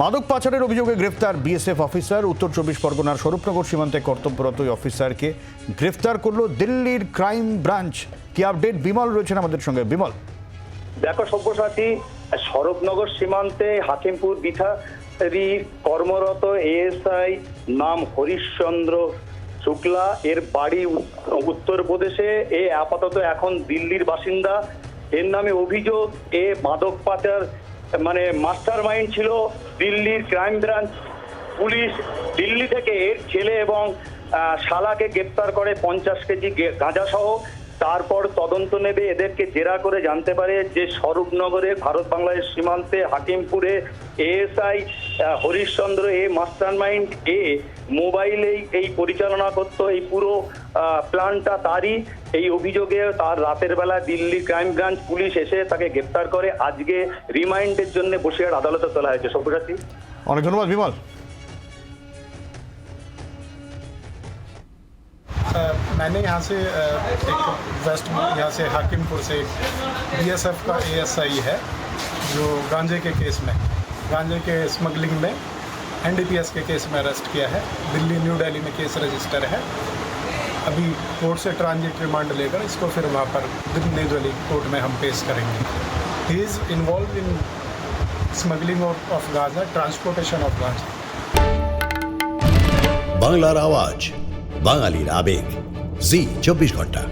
মাদক পাচারের অভিযোগে গ্রেফতার বিএসএফ অফিসার। উত্তর চব্বিশ পরগনার স্বরূপনগর সীমান্তে কর্তব্যরত ওই অফিসারকে গ্রেফতার করল দিল্লির ক্রাইম ব্রাঞ্চ। কি আপডেট? বিমল রয়েছেন আমাদের সঙ্গে। বিমল। দেখো সব্যসাচী, স্বরূপনগর সীমান্তে হাকিমপুর বিথারি কর্মরত এএসআই নাম হরিশ্চন্দ্র শুক্লা। এর বাড়ি উত্তরপ্রদেশে এ আপাতত এখন দিল্লির বাসিন্দা। এর নামে অভিযোগ, এ মাদক পাচার মানে মাস্টার মাইন্ড ছিল দিল্লির ক্রাইম ব্রাঞ্চ পুলিশ। দিল্লি থেকে ছেলে এবং শালাকে গ্রেপ্তার করে পঞ্চাশ কেজি গাঁজা সহ তারপর তদন্ত নেবে, এদেরকে জেরা করে জানতে পারে যে স্বরূপনগরে ভারত বাংলাদেশ সীমান্তে, হাকিমপুরে, এএসআই হরিশ্চন্দ্র এ মাস্টার মাইন্ড এ, মোবাইলেই এই পরিচালনা করত। এই পুরো প্ল্যানটা তারই। এই অভিযোগে তার রাতের বেলা দিল্লি ক্রাইম ব্রাঞ্চ পুলিশ এসে তাকে গ্রেপ্তার করে। আজকে রিমাইন্ডের জন্য বসিরহাট আদালতে তোলা হয়েছে। সব্যসাচী? অনেক ধন্যবাদ, বিমল। मैंने यहाँ से अ, एक वेस्ट यहाँ से हाकिमपुर से बीएसएफ का एएसआई है जो गांजे के केस में गांजे के स्मगलिंग में एनडीपीएस के केस में अरेस्ट किया है दिल्ली न्यू दिल्ली में केस रजिस्टर है अभी कोर्ट से ट्रांजिट रिमांड लेकर इसको फिर वहाँ पर न्यू दिल्ली कोर्ट में हम पेश करेंगे he is involved in smuggling of ganja transportation of ganja বাংলার আওয়াজ বাঙালির আবেগ জি চব্বিশ ঘণ্টা।